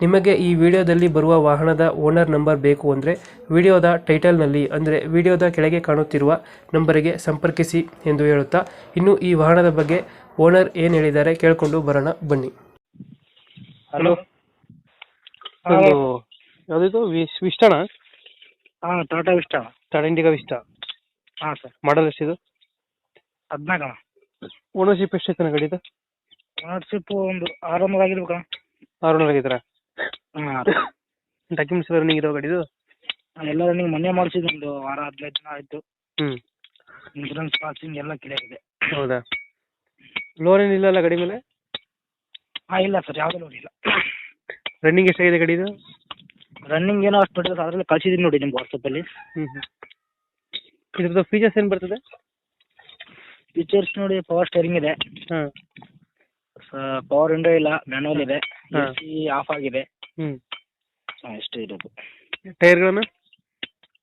ನಿಮಗೆ ಈ ವಿಡಿಯೋದಲ್ಲಿ ಬರುವ ವಾಹನದ ಓನರ್ ನಂಬರ್ ಬೇಕು ಅಂದರೆ ವಿಡಿಯೋದ ಟೈಟಲ್ನಲ್ಲಿ ಅಂದರೆ ವಿಡಿಯೋದ ಕೆಳಗೆ ಕಾಣುತ್ತಿರುವ ನಂಬರಿಗೆ ಸಂಪರ್ಕಿಸಿ ಎಂದು ಹೇಳುತ್ತಾ ಇನ್ನು ಈ ವಾಹನದ ಬಗ್ಗೆ ಓನರ್ ಏನು ಹೇಳಿದ್ದಾರೆ ಕೇಳಿಕೊಂಡು ಬರೋಣ ಬನ್ನಿ. ಹಲೋ. ಹಲೋ. ಯಾವುದಿದು? ವಿಷ್ಟಣ ಹಾಂ ಟಾಟಾ ವಿಸ್ಟ ಟಾಟಾ ಇಂಡಿಗಾ ವಿಸ್ಟ ಹಾಂ ಸರ್ ಮಾಡಲ್ ಎಷ್ಟಿದು? ಹದಿನಾಲ್ಕು ಓನರ್ಶಿಪ್ ಎಷ್ಟು ಗಾಡಿ ಓನರ್ಶಿಪ್ ಒಂದು ಆರುನೂರು ಆಗಿರ್ಬೇಕಣ್ಣ ಆರುನೂರು ಡಾಕ್ಯುಮೆಂಟ್ಸ್ ರನ್ನಿಂಗ್ ಇರೋ ಗಾಡಿದು? ಎಲ್ಲ ರನ್ನಿಂಗ್ ಮೊನ್ನೆ ಮಾಡಿಸಿದ್ದು ಒಂದು ವಾರ ಹದಿನೈದು ದಿನ ಆಯಿತು. ಹ್ಞೂ ಇನ್ಸೂರೆನ್ಸ್ ಪಾಸಿಂಗ್ ಎಲ್ಲ ಕ್ಲಿಯರ್ ಇದೆ ಹೌದಾ? ಲೋನ್ ಏನಿಲ್ಲ ಅಲ್ಲ ಗಾಡಿ ಮೇಲೆ? ಹಾಂ ಇಲ್ಲ ಸರ್ ಯಾವುದೇ ಲೋನ್ ಇಲ್ಲ. ರನ್ನಿಂಗ್ ಎಷ್ಟಾಗಿದೆ ಗಾಡಿದು? ರನ್ನಿಂಗ್ ಏನೋ ಅಷ್ಟು ಬಿಟ್ಟಿದೆ ಅದರಲ್ಲಿ ಕಳಿಸಿದ್ದೀನಿ ನೋಡಿ ನಿಮ್ಗೆ ವಾಟ್ಸಪ್ಪಲ್ಲಿ ಹ್ಞೂ ಹ್ಞೂ ಇದ್ರದ್ದು ಫೀಚರ್ಸ್ ಏನು ಬರ್ತದೆ? ಫೀಚರ್ಸ್ ನೋಡಿ ಪವರ್ ಸ್ಟೇರಿಂಗ್ ಇದೆ. ಹಾಂ. ಪವರ್ ವಿಂಡೋ ಇಲ್ಲ ಮ್ಯಾನುವಲ್ ಇದೆ. ಎ ಸಿ ಆಫ್ ಆಗಿದೆ. ಹ್ಞೂ ಹಾಂ ಇಷ್ಟು ಇರೋದು ಟೈರ್ಗಳನ್ನು?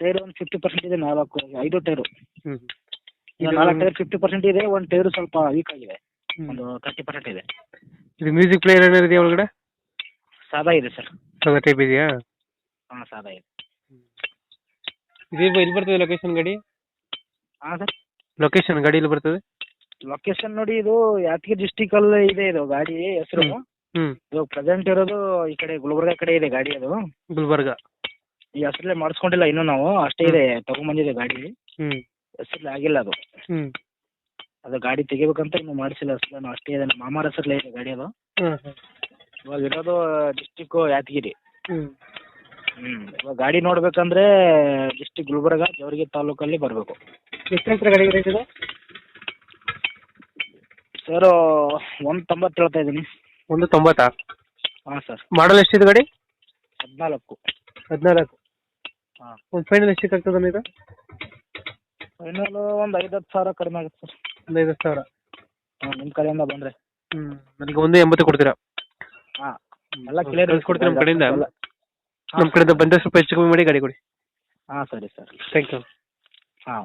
ಟೈರ್ ಒಂದು ಫಿಫ್ಟಿ ಪರ್ಸೆಂಟ್ ಇದೆ ನಾಲ್ಕು ಐದು ಟೈರು. ಹ್ಞೂ ಈಗ ನಾಲ್ಕು ಟೈರ್ ಫಿಫ್ಟಿ ಪರ್ಸೆಂಟ್ ಇದೆ ಒಂದು ಟೈರ್ ಸ್ವಲ್ಪ ವೀಕ್ ಆಗಿದೆ. ಒಂದು ತರ್ಟಿ ಪರ್ಸೆಂಟ್ ಇದೆ. ಇದು ಮ್ಯೂಸಿಕ್ ಪ್ಲೇಯರ್ ಏನಾದ್ರು ಇದೆಯಾ ಒಳಗಡೆ? ಸಾದಾ ಇದೆ ಸರ್ ಅದ ಟೈಪ್ ಇದೆಯಾ? ಹಾಂ ಸಾದಾ ಇದೆ. ಇದು ಇಲ್ಲಿ ಬರ್ತದೆ ಲೊಕೇಶನ್ ಗಾಡಿ? ಹಾಂ ಸರ್ ಲೊಕೇಶನ್ ಗಾಡಿ ಇಲ್ಲಿ ಬರ್ತದೆ? ಲೊಕೇಶನ್ ನೋಡಿ ಇದು ಯಾದಗಿರಿ ಡಿಸ್ಟಿಕ್ ಅಲ್ಲಿ ಇದೆ ಇದು ಗಾಡಿ ಹೆಸರು. ಹ್ಮ್. ಹ್ಞೂ ಇವಾಗ ಪ್ರೆಸೆಂಟ್ ಇರೋದು ಈ ಕಡೆ ಗುಲ್ಬರ್ಗ ಕಡೆ ಇದೆ ಗಾಡಿ ಅದು. ಗುಲ್ಬರ್ಗ. ಈ ಹೆಸರಲ್ಲೇ ಮಾಡಿಸ್ಕೊಂಡಿಲ್ಲ ಇನ್ನು ನಾವು. ಅಷ್ಟೇ ಇದೆ ತಗೊಂಬಂದಿದೆ ಗಾಡಿ. ಹ್ಞೂ ಹೆಸರಲ್ಲಿ ಆಗಿಲ್ಲ ಅದು. ಅದು ಗಾಡಿ ತೆಗಿಬೇಕಂತ ಇನ್ನು ಮಾಡಿಸಿಲ್ಲ ಹೆಸರು ಅಷ್ಟೇ ಇದೆ. ನಮ್ಮ ಮಾಮಾರ ಹೆಸರಲ್ಲೇ ಇದೆ ಗಾಡಿ ಅದು. ಇವಾಗ ಇರೋದು ಡಿಸ್ಟಿಕ್ ಯಾದಗಿರಿ. ಹ್ಮ್. ಇವಾಗ ಗಾಡಿ ನೋಡ್ಬೇಕಂದ್ರೆ ಡಿಸ್ಟಿಕ್ ಗುಲ್ಬರ್ಗ ಜವರ್ಗಿ ತಾಲೂಕಲ್ಲಿ ಬರಬೇಕು. ಎಷ್ಟು ಹೇಳ್ತೀರಾ ಗಾಡಿ ರೇಟ್ ಇದು? ಸರ್ ಒಂದು ತೊಂಬತ್ತು ಹೇಳ್ತಾ ಇದ್ದೀನಿ. ಒಂದು ತೊಂಬತ್ತಾ? ಹಾಂ ಸರ್. ಮಾಡಲ್ ಎಷ್ಟಿದೆ ಗಾಡಿ? ಹದಿನಾಲ್ಕು. ಹದಿನಾಲ್ಕು. ಹಾಂ. ಒಂದು ಫೈನಲ್ ಎಷ್ಟಕ್ಕೆ ಆಗ್ತದೆ ಇದು? ಫೈನಲ್ ಒಂದು ಐದು ಹತ್ತು ಸಾವಿರ ಕಡಿಮೆ ಆಗುತ್ತೆ ಸರ್. ಒಂದು ಐದು ಸಾವಿರ. ಹಾಂ ನಿಮ್ಮ ಕಡೆಯಿಂದ ಬಂದರೆ. ಹ್ಞೂ ನನಗೆ ಒಂದು ಎಂಬತ್ತು ಕೊಡ್ತೀರಾ? ಹಾಂ ಎಲ್ಲ ಕ್ಲಿಯರ್ ಕಳ್ಸ್ಕೊಡ್ತೀರಾ ನಮ್ಮ ಕಡೆಯಿಂದ. ನಮ್ಮ ಕಡೆಯಿಂದ ಬಂದರೆ ಸ್ವಲ್ಪ ಹೆಚ್ಚು ಕಮ್ಮಿ ಮಾಡಿ ಗಾಡಿ ಕೊಡಿ. ಹಾಂ ಸರಿ ಸರ್. ಥ್ಯಾಂಕ್ ಯು ಹಾಂ